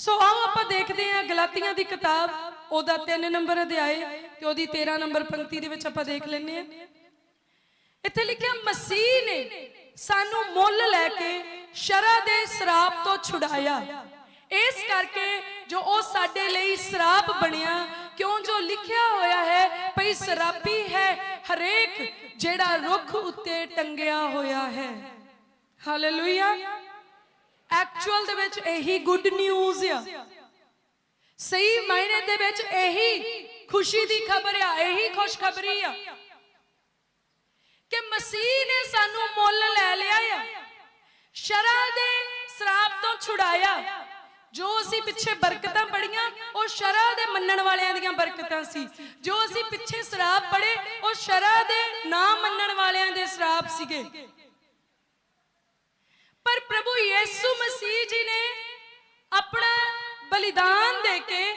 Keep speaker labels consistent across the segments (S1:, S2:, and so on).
S1: ਸੋ ਆਓ ਆਪਾਂ ਦੇਖਦੇ ਹਾਂ ਗਲਾਤੀਆਂ ਦੀ ਕਿਤਾਬ, ਉਹਦਾ 3 ਨੰਬਰ ਅਧਿਆਏ ਤੇ ਉਹਦੀ 13 ਨੰਬਰ ਪੰਕਤੀ ਦੇ ਵਿੱਚ ਆਪਾਂ ਦੇਖ ਲੈਂਦੇ ਹਾਂ। ਇੱਥੇ ਲਿਖਿਆ, ਮਸੀਹ ਨੇ ਸਾਨੂੰ ਮੁੱਲ ਲੈ ਕੇ ਸ਼ਰਾ ਦੇ ਸ਼ਰਾਬ ਤੋਂ ਛੁਡਾਇਆ। ਇਸ ਕਰਕੇ ਜੋ ਉਹ ਸਾਡੇ ਲਈ ਸ਼ਰਾਬ ਬਣਿਆ, ਕਿਉਂ ਜੋ ਲਿਖਿਆ ਹੋਇਆ ਹੈ, ਭਈ ਸ਼ਰਾਬੀ ਹੈ ਹਰੇਕ ਜਿਹੜਾ ਰੁੱਖ ਉੱਤੇ ਟੰਗਿਆ ਹੋਇਆ ਹੈ। ਹਾਲੇਲੂਇਆ ਐਕਚੁਅਲ ਦੇ ਵਿੱਚ ਇਹੀ ਗੁੱਡ ਨਿਊਜ਼ ਆ। ਸਹੀ ਮਾਇਨੇ ਦੇ ਵਿੱਚ ਇਹੀ ਖੁਸ਼ੀ ਦੀ ਖਬਰ ਆ, ਇਹੀ ਖੁਸ਼ਖਬਰੀ ਆ। ਕਿ ਮਸੀਹ ਨੇ ਸਾਨੂੰ ਮੁੱਲ ਲੈ ਲਿਆ ਆ। ਸ਼ਰਾ ਦੇ ਸ਼ਰਾਬ ਤੋਂ ਛੁਡਾਇਆ। ਜੋ ਅਸੀਂ ਪਿੱਛੇ ਬਰਕਤਾਂ ਪੜੀਆਂ ਉਹ ਸ਼ਰਾ ਦੇ ਮੰਨਣ ਵਾਲਿਆਂ ਦੀਆਂ ਬਰਕਤਾਂ ਸੀ। ਜੋ ਅਸੀਂ ਪਿੱਛੇ ਸ਼ਰਾਬ ਪੜੇ ਉਹ ਸ਼ਰਾ ਦੇ ਨਾ ਮੰਨਣ ਵਾਲਿਆਂ ਦੇ ਸ਼ਰਾਬ ਸੀਗੇ। ਪਰ ਪ੍ਰਭੂ ਯੀਸੂ ਮਸੀਹ ਜੀ ਨੇ ਆਪਣਾ ਬਲੀਦਾਨ ਦੇ ਕੇ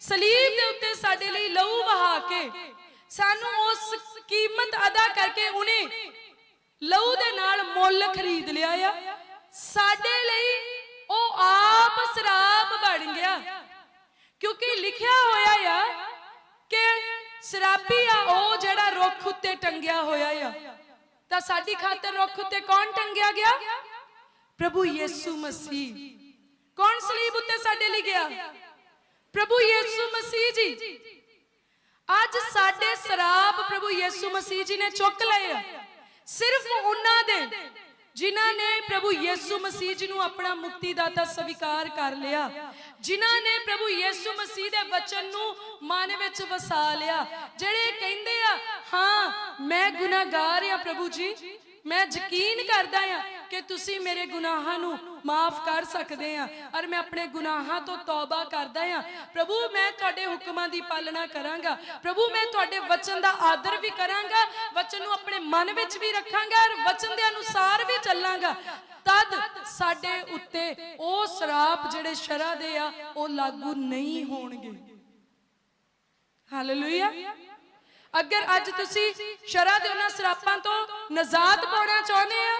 S1: ਸਲੀਬ ਦੇ ਉੱਤੇ ਸਾਡੇ ਲਈ ਲਹੂ ਵਹਾ ਕੇ ਸਾਨੂੰ ਉਸ ਕੀਮਤ ਅਦਾ ਕਰਕੇ ਉਹਨੇ ਲਹੂ ਦੇ ਨਾਲ ਮੁੱਲ ਖਰੀਦ ਲਿਆ ਆ। ਸਾਡੇ ਲਈ ਉਹ ਆਪ ਸ਼ਰਾਬ ਬਣ ਗਿਆ। ਕਿਉਂਕਿ ਲਿਖਿਆ ਹੋਇਆ ਆ ਕਿ ਸ਼ਰਾਬੀ ਆ ਉਹ ਜਿਹੜਾ ਰੁੱਖ ਉੱਤੇ ਟੰਗਿਆ ਹੋਇਆ ਆ। ਤਾਂ ਸਾਡੀ ਖਾਤਰ ਰੁੱਖ ਉੱਤੇ ਕੌਣ ਟੰਗਿਆ ਗਿਆ? ਪ੍ਰਭੂ ਯੀਸੂ ਮਸੀਹ। ਕੌਣ ਸਲੀਬ ਉੱਤੇ ਸਾਡੇ ਲਈ ਗਿਆ? ਪ੍ਰਭੂ ਯੀਸੂ ਮਸੀਹ ਜੀ। ਅੱਜ ਸਾਡੇ ਸ਼ਰਾਬ ਪ੍ਰਭੂ ਯੀਸੂ ਮਸੀਹ ਜੀ ਨੇ ਚੁੱਕ ਲਏ ਆ। ਸਿਰਫ ਉਹਨਾਂ ਦੇ ਜਿਨ੍ਹਾਂ ਨੇ ਪ੍ਰਭੂ ਯੀਸੂ ਮਸੀਹ ਜੀ ਨੂੰ ਆਪਣਾ ਮੁਕਤੀਦਾਤਾ ਸਵੀਕਾਰ ਕਰ ਲਿਆ। ਜਿਨ੍ਹਾਂ ਨੇ ਪ੍ਰਭੂ ਯੀਸੂ ਮਸੀਹ ਦੇ ਵਚਨ ਨੂੰ ਮਨ ਵਿੱਚ ਵਸਾ ਲਿਆ। ਜਿਹੜੇ ਕਹਿੰਦੇ ਆ ਹਾਂ ਮੈਂ ਗੁਨਾਹਗਾਰ ਆ ਪ੍ਰਭੂ ਜੀ। ਮੈਂ ਯਕੀਨ ਕਰਦਾ ਆ ਕਿ ਤੁਸੀਂ ਮੇਰੇ ਗੁਨਾਹਾਂ ਨੂੰ ਮਾਫ ਕਰ ਸਕਦੇ ਆ ਔਰ ਮੈਂ ਆਪਣੇ ਗੁਨਾਹਾਂ ਤੋਂ ਤੌਬਾ ਕਰਦਾ ਆ ਪ੍ਰਭੂ, ਮੈਂ ਤੁਹਾਡੇ ਹੁਕਮਾਂ ਦੀ ਪਾਲਣਾ ਕਰਾਂਗਾ। ਪ੍ਰਭੂ, ਮੈਂ ਤੁਹਾਡੇ ਵਚਨ ਦਾ ਆਦਰ ਵੀ ਕਰਾਂਗਾ, ਵਚਨ ਨੂੰ ਆਪਣੇ ਮਨ ਵਿੱਚ ਵੀ ਰੱਖਾਂਗਾ ਔਰ ਵਚਨ ਦੇ ਅਨੁਸਾਰ ਵੀ ਚੱਲਾਂਗਾ। ਤਦ ਸਾਡੇ ਉੱਤੇ ਉਹ ਸ਼ਰਾਪ ਜਿਹੜੇ ਸ਼ਰਾ ਦੇ ਆ, ਉਹ ਲਾਗੂ ਨਹੀਂ ਹੋਣਗੇ। ਹਾਲੇਲੂਇਆ ਅਗਰ ਅੱਜ ਤੁਸੀਂ ਸ਼ਰਾ ਦੇ ਉਹਨਾਂ ਸਰਾਪਾਂ ਤੋਂ ਨਜ਼ਾਦ ਪਾਉਣਾ ਚਾਹੁੰਦੇ ਆ,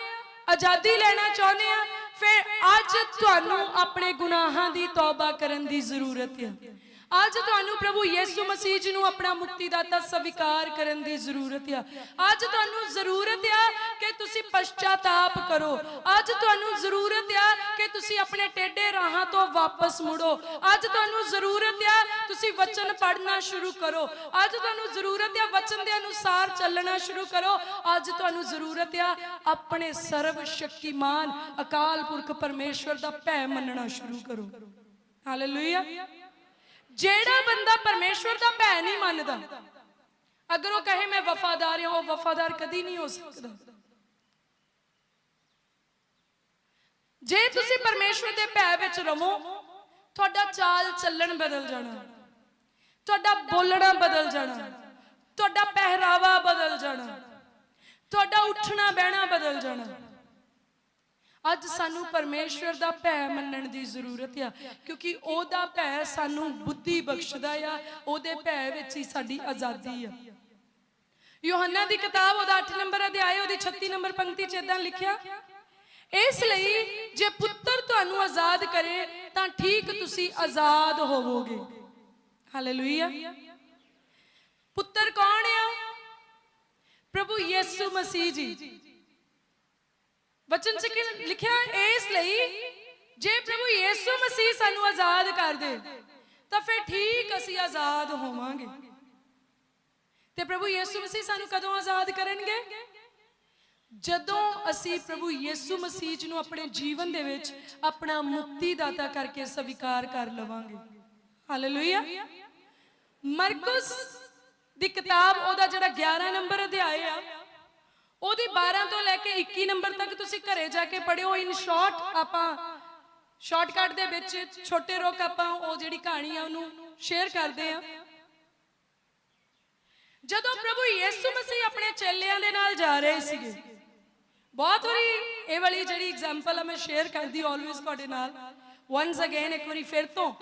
S1: ਆਜ਼ਾਦੀ ਲੈਣਾ ਚਾਹੁੰਦੇ ਆ, ਫਿਰ ਅੱਜ ਤੁਹਾਨੂੰ ਆਪਣੇ ਗੁਨਾਹਾਂ ਦੀ ਤੌਬਾ ਕਰਨ ਦੀ ਜ਼ਰੂਰਤ ਹੈ ਅੱਜ ਤੁਹਾਨੂੰ ਪ੍ਰਭੂ ਯੀਸੂ ਮਸੀਹ ਜੀ ਨੂੰ ਆਪਣਾ ਮੁਕਤੀਦਾਤਾ ਸਵੀਕਾਰ ਕਰਨ ਦੀ ਜ਼ਰੂਰਤ ਹੈ ਅੱਜ ਤੁਹਾਨੂੰ ਜ਼ਰੂਰਤ ਹੈ ਕਿ ਤੁਸੀਂ ਪਛਤਾਤਾਪ ਕਰੋ। ਅੱਜ ਤੁਹਾਨੂੰ ਜ਼ਰੂਰਤ ਹੈ ਕਿ ਤੁਸੀਂ ਆਪਣੇ ਟੇਢੇ ਰਾਹਾਂ ਤੋਂ ਵਾਪਸ ਮੁੜੋ। ਅੱਜ ਤੁਹਾਨੂੰ ਜ਼ਰੂਰਤ ਹੈ ਤੁਸੀਂ ਵਚਨ ਪੜ੍ਹਨਾ ਸ਼ੁਰੂ ਕਰੋ। ਅੱਜ ਤੁਹਾਨੂੰ ਜ਼ਰੂਰਤ ਆ ਵਚਨ ਦੇ ਅਨੁਸਾਰ ਚੱਲਣਾ ਸ਼ੁਰੂ ਕਰੋ। ਅੱਜ ਤੁਹਾਨੂੰ ਜ਼ਰੂਰਤ ਆ ਆਪਣੇ ਸਰਵ ਸ਼ਕਤੀਮਾਨ ਅਕਾਲ ਪੁਰਖ ਪਰਮੇਸ਼ਵਰ ਦਾ ਭੈ ਮੰਨਣਾ ਸ਼ੁਰੂ ਕਰੋ। ਹਾਲੇਲੂਇਆ ਜਿਹੜਾ ਬੰਦਾ ਪਰਮੇਸ਼ਵਰ ਦਾ ਭੈ ਨਹੀਂ ਮੰਨਦਾ, ਅਗਰ ਉਹ ਕਹੇ ਮੈਂ ਵਫਾਦਾਰ ਹਾਂ, ਉਹ ਵਫਾਦਾਰ ਕਦੀ ਨਹੀਂ ਹੋ ਸਕਦਾ। ਜੇ ਤੁਸੀਂ ਪਰਮੇਸ਼ਵਰ ਦੇ ਭੈ ਵਿੱਚ ਰਵੋ, ਤੁਹਾਡਾ ਚਾਲ ਚੱਲਣ ਬਦਲ ਜਾਣਾ, ਤੁਹਾਡਾ ਬੋਲਣਾ ਬਦਲ ਜਾਣਾ, ਤੁਹਾਡਾ ਪਹਿਰਾਵਾ ਬਦਲ ਜਾਣਾ, ਤੁਹਾਡਾ ਉੱਠਣਾ ਬਹਿਣਾ ਬਦਲ ਜਾਣਾ। ਅੱਜ ਸਾਨੂੰ ਪਰਮੇਸ਼ਵਰ ਦਾ ਭੈ ਮੰਨਣ ਦੀ ਜ਼ਰੂਰਤ ਆ, ਕਿਉਂਕਿ ਉਹਦਾ ਭੈ ਸਾਨੂੰ ਬੁੱਧੀ ਬਖਸ਼ਦਾ ਆ, ਉਹਦੇ ਭੈ ਵਿੱਚ ਹੀ ਸਾਡੀ ਆਜ਼ਾਦੀ ਆ। ਯੋਹੰਨਾ ਦੀ ਕਿਤਾਬ ਉਹਦਾ 8 ਨੰਬਰ ਅਧਿਆਇ ਉਹਦੀ 36 ਨੰਬਰ ਪੰਕਤੀ 'ਚ ਇਦਾਂ ਲਿਖਿਆ, ਇਸ ਲਈ ਜੇ ਪੁੱਤਰ ਤੁਹਾਨੂੰ ਆਜ਼ਾਦ ਕਰੇ, ਤਾਂ ਠੀਕ ਤੁਸੀਂ ਆਜ਼ਾਦ ਹੋਵੋਗੇ। ਹਾਲੇਲੂਇਆ ਪੁੱਤਰ ਕੌਣ ਆ? ਪ੍ਰਭੂ ਯਿਸੂ ਮਸੀਹ ਜੀ। ਵਚਨ ਚ ਕੀ ਲਿਖਿਆ ਇਸ ਲਈ ਜੇ ਪ੍ਰਭੂ ਯਿਸੂ ਮਸੀਹ ਸਾਨੂੰ ਆਜ਼ਾਦ ਕਰ ਦੇ, ਤਾਂ ਫਿਰ ਠੀਕ ਅਸੀਂ ਆਜ਼ਾਦ ਹੋਵਾਂਗੇ। ਤੇ ਪ੍ਰਭੂ ਯਿਸੂ ਮਸੀਹ ਸਾਨੂੰ ਕਦੋਂ ਆਜ਼ਾਦ ਕਰਨਗੇ? ਜਦੋਂ ਅਸੀਂ ਪ੍ਰਭੂ ਯਿਸੂ ਮਸੀਹ ਜੀ ਨੂੰ ਆਪਣੇ ਜੀਵਨ ਦੇ ਵਿੱਚ ਆਪਣਾ ਮੁਕਤੀ ਦਾਤਾ ਕਰਕੇ ਸਵੀਕਾਰ ਕਰ ਲਵਾਂਗੇ। ਹਾਲੇਲੂਇਆ। ਮਰਕਸ ਦੀ ਕਿਤਾਬ, ਉਹਦਾ ਜਿਹੜਾ 11 ਨੰਬਰ ਅਧਿਆਇ ਆ ਉਹਦੀ 12 ਤੋਂ ਲੈ ਕੇ 21 ਨੰਬਰ ਤੱਕ ਤੁਸੀਂ ਘਰੇ ਜਾ ਕੇ ਪੜਿਓ ਇਨ ਸ਼ਾਰਟ ਆਪਾਂ ਸ਼ਾਰਟਕਟ ਦੇ ਵਿੱਚ ਛੋਟੇ ਰੋਕ ਆਪਾਂ ਉਹ ਜਿਹੜੀ ਕਹਾਣੀ ਆ ਉਹਨੂੰ ਸ਼ੇਅਰ ਕਰਦੇ ਆ। ਜਦੋਂ ਪ੍ਰਭੂ ਯਿਸੂ ਮਸੀਹ ਆਪਣੇ ਚੇਲਿਆਂ ਦੇ ਨਾਲ ਜਾ ਰਹੇ ਸੀਗੇ, ਬਹੁਤ ਵਾਰੀ ਇਹ ਵਾਲੀ ਜਿਹੜੀ ਐਗਜ਼ਾਮਪਲ ਆ ਮੈਂ ਸ਼ੇਅਰ ਕਰਦੀ ਆਲਵੇਸ ਤੁਹਾਡੇ ਨਾਲ। ਵਾਂਸ ਅਗੇਨ ਇੱਕ ਵਾਰੀ ਫਿਰ ਤੋਂ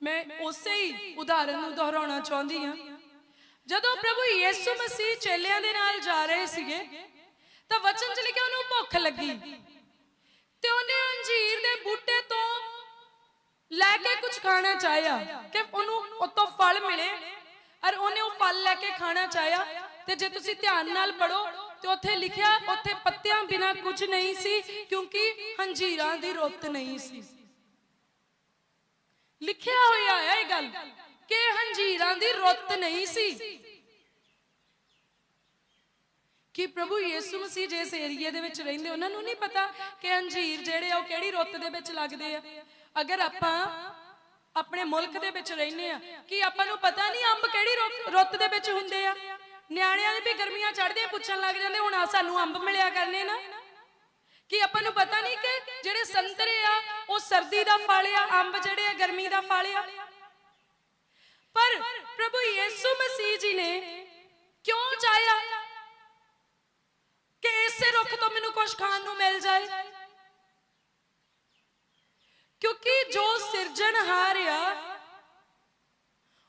S1: ਮੈਂ ਉਸੇ ਹੀ ਉਦਾਹਰਨ ਨੂੰ ਦੁਹਰਾਉਣਾ ਚਾਹੁੰਦੀ ਹਾਂ। ਜਦੋਂ ਪ੍ਰਭੂ ਯਿਸੂ ਮਸੀਹ ਚੇਲਿਆਂ ਦੇ ਨਾਲ ਜਾ ਰਹੇ ਸੀਗੇ ਤਾਂ ਵਚਨ ਚ ਲਿਖਿਆ ਉਹਨੂੰ ਭੁੱਖ ਲੱਗੀ। ਤੇ ਉਹਨੇ ਅੰਜੀਰ ਦੇ ਬੂਟੇ ਤੋਂ ਲੈ ਕੇ ਕੁਝ ਖਾਣਾ ਚਾਹਿਆ ਕਿ ਉਹਨੂੰ ਉਤੋਂ ਫਲ ਮਿਲੇ ਔਰ ਉਹਨੇ ਉਹ ਫਲ ਲੈ ਕੇ ਖਾਣਾ ਚਾਹਿਆ। ਤੇ ਜੇ ਤੁਸੀਂ ਧਿਆਨ ਨਾਲ ਪੜੋ ਤੇ ਉੱਥੇ ਲਿਖਿਆ ਉੱਥੇ ਪੱਤਿਆਂ ਬਿਨਾ ਕੁਝ ਨਹੀਂ ਸੀ ਕਿਉਂਕਿ ਹੰਜੀਰਾਂ ਦੀ ਰੁੱਤ ਨਹੀਂ ਸੀ। ਲਿਖਿਆ ਹੋਇਆ ਹੈ ਇਹ ਗੱਲ। ਕਿ ਹੰਜੀਰਾਂ ਦੀ ਰੁੱਤ ਨਹੀਂ ਸੀ। ਕਿ ਪ੍ਰਭੂ ਯੀਸੂ ਮਸੀਹ ਜਿਸ ਏਰੀਏ ਦੇ ਵਿੱਚ ਰਹਿੰਦੇ, ਉਹਨਾਂ ਨੂੰ ਨਹੀਂ ਪਤਾ ਕਿ ਅੰਜੀਰ ਜਿਹੜੇ ਆ, ਉਹ ਕਿਹੜੀ ਰੁੱਤ ਦੇ ਵਿੱਚ ਲੱਗਦੇ ਆ? ਅਗਰ ਆਪਾਂ ਆਪਣੇ ਮੁਲਕ ਦੇ ਵਿੱਚ ਰਹਿੰਦੇ ਆ, ਕਿ ਆਪਾਂ ਨੂੰ ਪਤਾ ਨਹੀਂ ਅੰਬ ਕਿਹੜੀ ਰੁੱਤ- ਦੇ ਵਿੱਚ ਹੁੰਦੇ ਆ? ਨਿਆਣਿਆਂ ਨੂੰ ਵੀ ਗਰਮੀਆਂ ਚੜਦੇ ਪੁੱਛਣ ਲੱਗ ਜਾਂਦੇ, ਹੁਣ ਆ ਸਾਨੂੰ ਅੰਬ ਮਿਲਿਆ ਕਰਨੇ ਨਾ। ਕਿ ਆਪਾਂ ਨੂੰ ਪਤਾ ਨਹੀਂ ਕਿ ਜਿਹੜੇ ਸੰਤਰੇ ਆ, ਉਹ ਸਰਦੀ ਦਾ ਫਲ ਆ, ਅੰਬ ਜਿਹੜੇ ਆ, ਗਰਮੀ ਦਾ ਫਲ ਆ? ਪਰ ਪ੍ਰਭੂ ਯੀਸੂ ਮਸੀਹ ਜੀ ਨੇ ਕਿਉਂ ਚਾਹਿਆ ਕਿ ਇਸੇ ਰੁੱਖ ਤੋਂ ਮੈਨੂੰ ਕੁਝ ਖਾਣ ਨੂੰ ਮਿਲ ਜਾਏ? ਕਿਉਂਕਿ ਜੋ ਸਿਰਜਣਹਾਰ ਆ,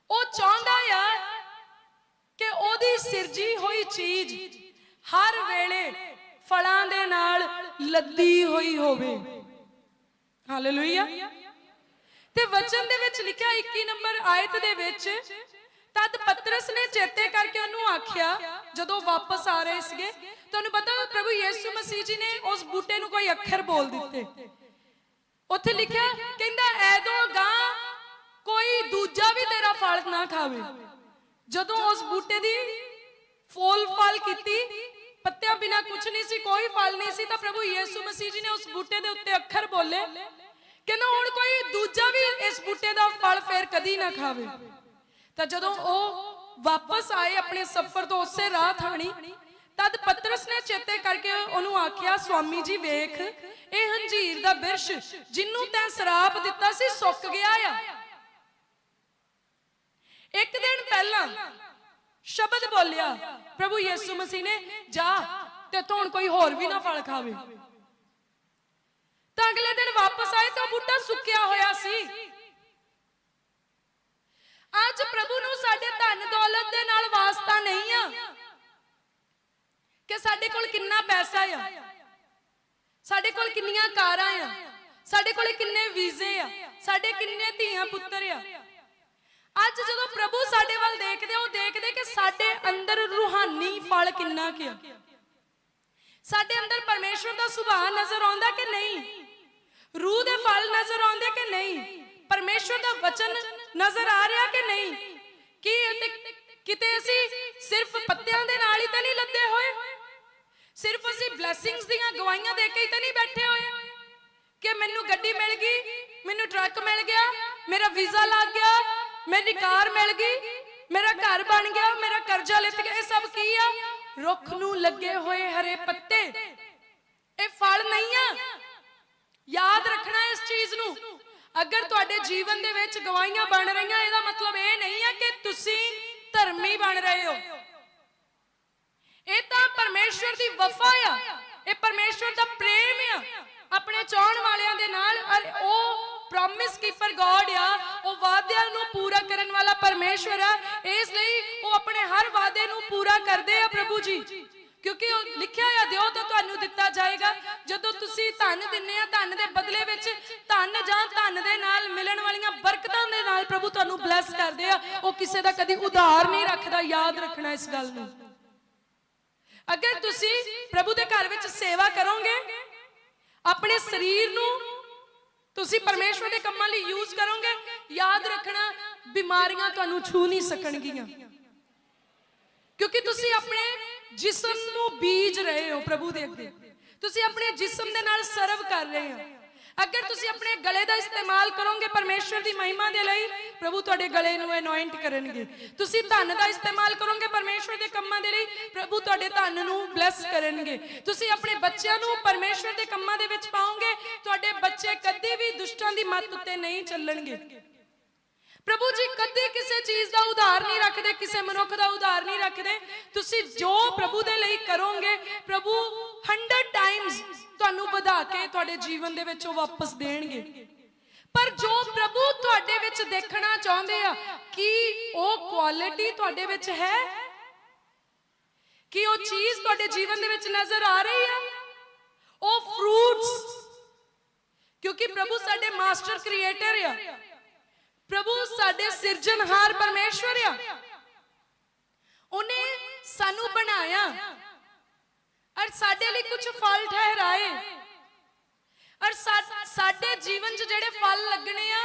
S1: ਉਹ ਚਾਹੁੰਦਾ ਆ ਕਿ ਉਹਦੀ ਸਿਰਜੀ ਹੋਈ ਚੀਜ਼ ਹਰ ਵੇਲੇ ਫਲਾਂ ਦੇ ਨਾਲ ਲੱਦੀ ਹੋਈ ਹੋਵੇ। ਹਾਲੇਲੂਇਆ ਤੇ ਵਚਨ ਦੇ ਵਿੱਚ ਲਿਖਿਆ 21 ਨੰਬਰ ਆਇਤ ਦੇ ਵਿੱਚ, ਤਦ ਪਤਰਸ ਨੇ ਚੇਤੇ ਕਰਕੇ ਉਹਨੂੰ ਆਖਿਆ, ਜਦੋਂ ਵਾਪਸ ਆ ਰਹੇ ਸੀਗੇ, ਤੁਹਾਨੂੰ ਪਤਾ ਪ੍ਰਭੂ ਯੀਸੂ ਮਸੀਹ ਜੀ ਨੇ ਉਸ ਬੂਟੇ ਨੂੰ ਕੋਈ ਅੱਖਰ ਬੋਲ ਦਿੱਤੇ। ਉੱਥੇ ਲਿਖਿਆ, ਕਹਿੰਦਾ, ਐਦੋਂ ਗਾਂ ਕੋਈ ਦੂਜਾ ਵੀ ਤੇਰਾ ਫਲ ਨਾ ਖਾਵੇ। ਜਦੋਂ ਉਸ ਬੂਟੇ ਦੀ ਫੋਲ ਫਲ ਕੀਤੀ, ਪੱਤਿਆਂ ਬਿਨਾ ਕੁਝ ਨਹੀਂ ਸੀ, ਕੋਈ ਫਲ ਨਹੀਂ ਸੀ, ਤਾਂ ਪ੍ਰਭੂ ਯੀਸੂ ਮਸੀਹ ਜੀ ਨੇ ਉਸ ਬੂਟੇ ਦੇ ਉੱਤੇ ਅੱਖਰ ਬੋਲੇ। ਕਹਿੰਦਾ ਹੁਣ ਕੋਈ ਦੂਜਾ ਵੀ ਇਸ ਬੂਟੇ ਦਾ ਫਲ ਫੇਰ ਕਦੀ ਨਾ ਖਾਵੇ। ਤਾਂ ਜਦੋਂ ਉਹ ਵਾਪਸ ਆਏ ਆਪਣੇ ਸਫ਼ਰ ਤੋਂ ਉਸੇ ਰਾਹ ਥਾਣੀ, ਤਦ ਪਤਰਸ ਨੇ ਚੇਤੇ ਕਰਕੇ ਉਹਨੂੰ ਆਖਿਆ, ਸਵਾਮੀ ਜੀ ਵੇਖ, ਇਹ ਹੰਜੀਰ ਦਾ ਬਿਰਸ਼ ਜਿੰਨੂੰ ਤੈਂ ਸਰਾਪ ਦਿੱਤਾ ਸੀ, ਸੁੱਕ ਗਿਆ ਆ। ਇੱਕ ਦਿਨ ਪਹਿਲਾਂ ਸ਼ਬਦ ਬੋਲਿਆ, ਪ੍ਰਭੂ ਯਿਸੂ ਮਸੀਹ ਨੇ, ਜਾ, ਤੇ ਤੂੰ ਹੁਣ ਕੋਈ ਹੋਰ ਵੀ ਨਾ ਫਲ ਖਾਵੇ। ਤਾਂ ਅਗਲੇ ਦਿਨ ਵਾਪਸ ਆਏ ਤਾਂ ਬੂਟਾ ਸੁੱਕਿਆ ਹੋਇਆ ਸੀ। ਅੱਜ ਪ੍ਰਭੂ ਨੂੰ ਸਾਡੇ ਧਨ ਦੌਲਤ ਦੇ ਨਾਲ ਵਾਸਤਾ ਨਹੀਂ ਆ ਕਿ ਸਾਡੇ ਕੋਲ ਕਿੰਨਾ ਪੈਸਾ ਆ, ਸਾਡੇ ਕੋਲ ਕਿੰਨੀਆਂ ਕਾਰਾਂ ਆ, ਸਾਡੇ ਕੋਲ ਕਿੰਨੇ ਵੀਜ਼ੇ ਆ, ਸਾਡੇ ਕਿੰਨੇ ਧੀਆਂ ਪੁੱਤਰ ਆ। ਅੱਜ ਜਦੋਂ ਪ੍ਰਭੂ ਸਾਡੇ ਵੱਲ ਦੇਖਦੇ ਉਹ ਦੇਖਦੇ ਕਿ ਸਾਡੇ ਅੰਦਰ ਰੂਹਾਨੀ ਫਲ ਕਿੰਨਾ ਕਿਆ ਸਾਡੇ ਅੰਦਰ ਪਰਮੇਸ਼ਵਰ ਦਾ ਸੁਭਾਅ ਨਜ਼ਰ ਆਉਂਦਾ ਕਿ ਨਹੀਂ? ਰੂਹ ਦੇ ਫਲ ਨਜ਼ਰ ਆਉਂਦੇ ਕਿ ਨਹੀਂ? ਪਰਮੇਸ਼ਵਰ ਦਾ ਵਚਨ ਨਜ਼ਰ ਆ ਰਿਹਾ ਕਿ ਨਹੀਂ? ਕੀ ਕਿਤੇ ਅਸੀਂ ਸਿਰਫ ਪੱਤਿਆਂ ਦੇ ਨਾਲ ਹੀ ਤਾਂ ਨਹੀਂ ਲੱਦੇ ਹੋਏ? ਸਿਰਫ ਅਸੀਂ ਬਲੇਸਿੰਗਸ ਦੀਆਂ ਗਵਾਹੀਆਂ ਦੇ ਕੇ ਹੀ ਤਾਂ ਨਹੀਂ ਬੈਠੇ ਹੋਏ? ਕਿ ਮੈਨੂੰ ਗੱਡੀ ਮਿਲ ਗਈ, ਮੈਨੂੰ ਟਰੱਕ ਮਿਲ ਗਿਆ, ਮੇਰਾ ਵੀਜ਼ਾ ਲੱਗ ਗਿਆ, ਮੇਰੀ ਕਾਰ ਮਿਲ ਗਈ, ਮੇਰਾ ਘਰ ਬਣ ਗਿਆ, ਮੇਰਾ ਕਰਜ਼ਾ ਲਿੱਤ ਗਿਆ, ਇਹ ਸਭ ਕੀ ਆ? ਰੁੱਖ ਨੂੰ ਲੱਗੇ ਹੋਏ ਹਰੇ ਪੱਤੇ। ਇਹ ਫਲ ਨਹੀਂ ਆ। ਯਾਦ ਰੱਖਣਾ ਇਸ ਚੀਜ਼ ਨੂੰ। ਅਗਰ ਤੁਹਾਡੇ ਜੀਵਨ ਦੇ ਵਿੱਚ ਗਵਾਹੀਆਂ ਬਣ ਰਹੀਆਂ, ਇਹਦਾ ਮਤਲਬ ਇਹ ਨਹੀਂ ਹੈ ਕਿ ਤੁਸੀਂ ਧਰਮੀ ਬਣ ਰਹੇ ਹੋ। ਇਹ ਤਾਂ ਪਰਮੇਸ਼ਵਰ ਦੀ ਵਫਾ ਆ। ਇਹ ਪਰਮੇਸ਼ਵਰ ਦਾ ਪ੍ਰੇਮ ਆ। ਆਪਣੇ ਚਾਹਣ ਵਾਲਿਆਂ ਦੇ ਨਾਲ ਔਰ ਉਹ ਪ੍ਰੋਮਿਸ ਕੀਪਰ ਗੋਡ ਆ। ਉਹ ਵਾਅਦਿਆਂ ਨੂੰ ਪੂਰਾ ਕਰਨ ਵਾਲਾ ਪਰਮੇਸ਼ਵਰ ਆ। ਇਸ ਲਈ ਉਹ ਆਪਣੇ ਹਰ ਵਾਅਦੇ ਨੂੰ ਪੂਰਾ ਕਰਦੇ ਆ ਪ੍ਰਭੂ ਜੀ। ਕਿਉਂਕਿ ਉਹ ਲਿਖਿਆ ਆ ਦਿਓ ਤਾਂ ਤੁਹਾਨੂੰ ਦਿੱਤਾ ਜਾਏਗਾ। ਜਦੋਂ ਤੁਸੀਂ ਧਨ ਦਿੰਨੇ ਆ, ਧਨ ਦੇ ਬਦਲੇ ਵਿੱਚ ਧਨ ਜਾਂ ਧਨ ਦੇ ਨਾਲ ਮਿਲਣ ਵਾਲੀਆਂ ਬਰਕਤਾਂ ਦੇ ਨਾਲ ਪ੍ਰਭੂ ਤੁਹਾਨੂੰ ਬਲੈਸ ਕਰਦੇ ਆ। ਉਹ ਕਿਸੇ ਦਾ ਕਦੀ ਉਧਾਰ ਨਹੀਂ ਰੱਖਦਾ, ਯਾਦ ਰੱਖਣਾ ਇਸ ਗੱਲ ਨੂੰ। ਅਗਰ ਤੁਸੀਂ ਪ੍ਰਭੂ ਦੇ ਘਰ ਵਿੱਚ ਸੇਵਾ ਕਰੋਗੇ, ਆਪਣੇ ਸਰੀਰ ਨੂੰ ਤੁਸੀਂ ਪਰਮੇਸ਼ਵਰ ਦੇ ਕੰਮਾਂ ਲਈ ਯੂਜ਼ ਕਰੋਗੇ, ਯਾਦ ਰੱਖਣਾ, ਬਿਮਾਰੀਆਂ ਤੁਹਾਨੂੰ ਛੂ ਨਹੀਂ ਸਕਣਗੀਆਂ। ਕਿਉਂਕਿ ਤੁਸੀਂ ਆਪਣੇ ਜਿਸਮ ਨੂੰ ਬੀਜ ਰਹੇ ਹੋ ਪ੍ਰਭੂ ਦੇ ਅੱਗੇ। ਤੁਸੀਂ ਆਪਣੇ ਜਿਸਮ ਦੇ ਨਾਲ ਸਰਵ ਕਰ ਰਹੇ ਹੋ। ਅਗਰ ਤੁਸੀਂ ਆਪਣੇ ਗਲੇ ਦਾ ਇਸਤੇਮਾਲ ਕਰੋਗੇ ਪਰਮੇਸ਼ਵਰ ਦੀ ਮਹਿਮਾ ਦੇ ਲਈ, ਪ੍ਰਭੂ ਤੁਹਾਡੇ ਗਲੇ ਨੂੰ ਅਨੋਇੰਟ ਕਰਨਗੇ। ਤੁਸੀਂ ਧਨ ਦਾ ਇਸਤੇਮਾਲ ਕਰੋਗੇ ਪਰਮੇਸ਼ਵਰ ਦੇ ਕੰਮਾਂ ਦੇ ਲਈ, ਪ੍ਰਭੂ ਤੁਹਾਡੇ ਧਨ ਨੂੰ ਬਲੈਸ ਕਰਨਗੇ। ਤੁਸੀਂ ਆਪਣੇ ਬੱਚਿਆਂ ਨੂੰ ਪਰਮੇਸ਼ਵਰ ਦੇ ਕੰਮਾਂ ਦੇ ਵਿੱਚ ਪਾਓਗੇ, ਤੁਹਾਡੇ ਬੱਚੇ ਕਦੇ ਵੀ ਦੁਸ਼ਟਾਂ ਦੀ ਮੱਤ ਉੱਤੇ ਨਹੀਂ ਚੱਲਣਗੇ। ਪ੍ਰਭੂ ਜੀ, ਕਦੇ ਕਿਸੇ ਚੀਜ਼ ਦਾ ਉਧਾਰ ਨਹੀਂ ਰੱਖਦੇ, ਕਿਸੇ ਮਨੁੱਖ ਦਾ ਉਧਾਰ ਨਹੀਂ ਰੱਖਦੇ। ਤੁਸੀਂ ਜੋ ਪ੍ਰਭੂ ਦੇ ਲਈ ਕਰੋਗੇ, ਪ੍ਰਭੂ 100 ਟਾਈਮਸ ਤੁਹਾਨੂੰ ਵਧਾ ਕੇ ਤੁਹਾਡੇ ਜੀਵਨ ਦੇ ਵਿੱਚ ਉਹ ਵਾਪਸ ਦੇਣਗੇ। ਪਰ ਜੋ ਪ੍ਰਭੂ ਤੁਹਾਡੇ ਵਿੱਚ ਦੇਖਣਾ ਚਾਹੁੰਦੇ ਆ, ਕਿ ਉਹ ਕੁਆਲਿਟੀ ਤੁਹਾਡੇ ਵਿੱਚ ਹੈ? ਕੀ ਉਹ ਚੀਜ਼ ਤੁਹਾਡੇ ਜੀਵਨ ਦੇ ਵਿੱਚ ਨਜ਼ਰ ਆ ਰਹੀ ਆ? ਉਹ ਫਰੂਟਸ ਕਿਉਂਕਿ ਪ੍ਰਭੂ ਸਾਡੇ ਮਾਸਟਰ ਕ੍ਰੀਏਟਰ ਆ। ਪ੍ਰਭੂ, ਸਾਡੇ ਸਿਰਜਣਹਾਰ ਪਰਮੇਸ਼ਵਰ ਆ। ਉਹਨੇ ਸਾਨੂੰ ਬਣਾਇਆ। ਔਰ ਸਾਡੇ ਲਈ ਕੁਝ ਫਲ ਠਹਿਰਾਏ। ਔਰ ਸਾਡੇ ਜੀਵਨ 'ਚ ਜਿਹੜੇ ਫਲ ਲੱਗਣੇ ਆ,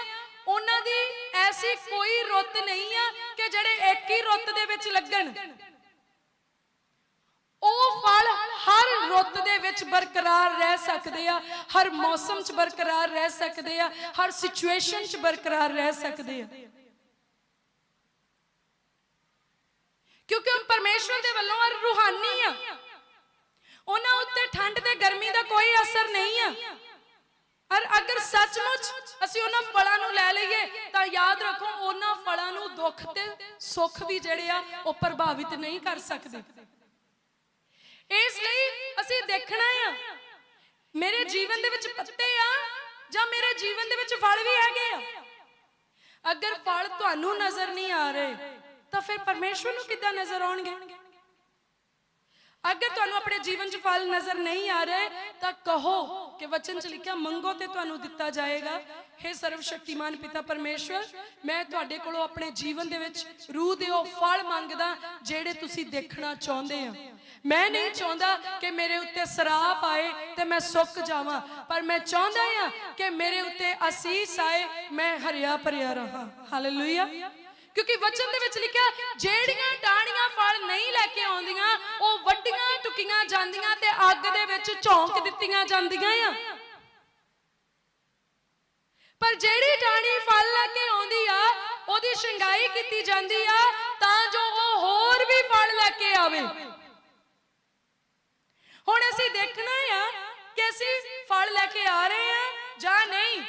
S1: ਉਹਨਾਂ ਦੀ ਐਸੀ ਕੋਈ ਰੁੱਤ ਨਹੀਂ ਆ ਕਿ ਜਿਹੜੇ ਇੱਕ ਹੀ ਰੁੱਤ ਦੇ ਵਿੱਚ ਲੱਗਣ ਉਹ ਫਲ ਹਰ ਰੁੱਤ ਦੇ ਵਿੱਚ ਬਰਕਰਾਰ ਰਹਿ ਸਕਦੇ ਆ, ਹਰ ਮੌਸਮ 'ਚ ਬਰਕਰਾਰ ਰਹਿ ਸਕਦੇ ਆ, ਹਰ ਸਿਚੁਏਸ਼ਨ 'ਚ ਬਰਕਰਾਰ ਰਹਿ ਸਕਦੇ ਆ। ਕਿਉਂਕਿ ਉਹ ਪਰਮੇਸ਼ਵਰ ਦੇ ਵੱਲੋਂ ਰੂਹਾਨੀ ਆ। ਉਹਨਾਂ ਉੱਤੇ ਠੰਡ ਤੇ ਗਰਮੀ ਦਾ ਕੋਈ ਅਸਰ ਨਹੀਂ ਆ। ਔਰ ਅਗਰ ਸੱਚਮੁੱਚ ਅਸੀਂ ਉਹਨਾਂ ਫਲਾਂ ਨੂੰ ਲੈ ਲਈਏ, ਤਾਂ ਯਾਦ ਰੱਖੋ, ਉਹਨਾਂ ਫਲਾਂ ਨੂੰ ਦੁੱਖ ਤੇ ਸੁੱਖ ਵੀ ਜਿਹੜੇ ਆ, ਉਹ ਪ੍ਰਭਾਵਿਤ ਨਹੀਂ ਕਰ ਸਕਦੇ। ਇਸ ਲਈ ਅਸੀਂ ਦੇਖਣਾ ਆ, ਮੇਰੇ ਜੀਵਨ ਦੇ ਵਿੱਚ ਪੱਤੇ ਆ ਜਾਂ ਮੇਰੇ ਜੀਵਨ ਦੇ ਵਿੱਚ ਫਲ ਵੀ ਹੈਗੇ ਆ? ਅਗਰ ਫਲ ਤੁਹਾਨੂੰ ਨਜ਼ਰ ਨਹੀਂ ਆ ਰਹੇ, ਤਾਂ ਫਿਰ ਪਰਮੇਸ਼ਵਰ ਨੂੰ ਕਿੱਦਾਂ ਨਜ਼ਰ ਆਉਣਗੇ? ਅਗਰ ਤੁਹਾਨੂੰ ਆਪਣੇ ਜੀਵਨ 'ਚ ਫਲ ਨਜ਼ਰ ਨਹੀਂ ਆ ਰਹੇ, ਤਾਂ ਕਹੋ ਕਿ ਵਚਨ 'ਚ ਲਿਖਿਆ, ਮੰਗੋ ਤੇ ਤੁਹਾਨੂੰ ਦਿੱਤਾ ਜਾਏਗਾ। हे ਸਰਵ ਸ਼ਕਤੀਮਾਨ ਪਿਤਾ ਪਰਮੇਸ਼ਵਰ, ਮੈਂ ਤੁਹਾਡੇ ਕੋਲੋਂ ਆਪਣੇ ਜੀਵਨ ਦੇ ਵਿੱਚ ਰੂਹ ਦੇ ਉਹ ਫਲ ਮੰਗਦਾ, ਜਿਹੜੇ ਤੁਸੀਂ ਦੇਖਣਾ ਚਾਹੁੰਦੇ ਆ। ਮੈਂ ਨਹੀਂ ਚਾਹੁੰਦਾ ਕਿ ਮੇਰੇ ਉੱਤੇ ਸਰਾਪ ਆਏ ਤੇ ਮੈਂ ਸੁੱਕ ਜਾਵਾਂ, ਪਰ ਮੈਂ ਚਾਹੁੰਦਾ ਆ ਕਿ ਮੇਰੇ ਉੱਤੇ ਅਸੀਸ ਆਏ, ਮੈਂ ਹਰਿਆ ਭਰਿਆ ਰਹਾ। ਹਾਲੇਲੂਇਆ ਕਿਉਂਕਿ ਵਚਨ ਦੇ ਵਿੱਚ ਲਿਖਿਆ, ਜਿਹੜੀਆਂ ਟਾਹਣੀਆਂ ਫਲ ਨਹੀਂ ਲੈ ਕੇ ਆਉਂਦੀਆਂ, ਉਹ ਵੱਡੀਆਂ ਟੁਕੀਆਂ ਜਾਂਦੀਆਂ ਤੇ ਅੱਗ ਦੇ ਵਿੱਚ ਝੋਂਕ ਦਿੱਤੀਆਂ ਜਾਂਦੀਆਂ ਆ। ਪਰ ਜਿਹੜੀ ਟਾਹਣੀ ਫਲ ਲੈ ਕੇ ਆਉਂਦੀ ਆ, ਉਹਦੀ ਸ਼ਿੰਗਾਈ ਕੀਤੀ ਜਾਂਦੀ ਆ, ਤਾਂ ਜੋ ਉਹ ਹੋਰ ਵੀ ਫਲ ਲੈ ਕੇ ਆਵੇ ਹੁਣ ਅਸੀਂ ਦੇਖਣਾ ਆ ਕਿ ਅਸੀਂ ਫਲ ਲੈ ਕੇ ਆ ਰਹੇ ਆ ਜਾਂ ਨਹੀਂ?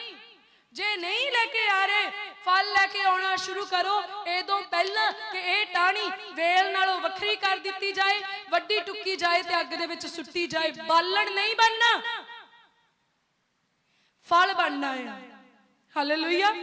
S1: ਜੇ ਨਹੀਂ ਲੈ ਕੇ ਆ ਰਹੇ, ਫਲ ਲੈ ਕੇ ਆਉਣਾ ਸ਼ੁਰੂ ਕਰੋ। ਇਦੋਂ ਪਹਿਲਾਂ ਕਿ ਇਹ ਟਾਹਣੀ ਵੇਲ ਨਾਲੋਂ ਵੱਖਰੀ ਕਰ ਦਿੱਤੀ ਜਾਏ, ਵੱਡੀ ਟੁੱਕੀ ਜਾਏ ਤੇ ਅੱਗ ਦੇ ਵਿੱਚ ਸੁੱਟੀ ਜਾਏ। ਬਾਲਣ ਨਹੀਂ ਬਣਨਾ। ਫਲ ਬਣਨਾ ਹੈ ਹਾਲੇਲੂਇਆ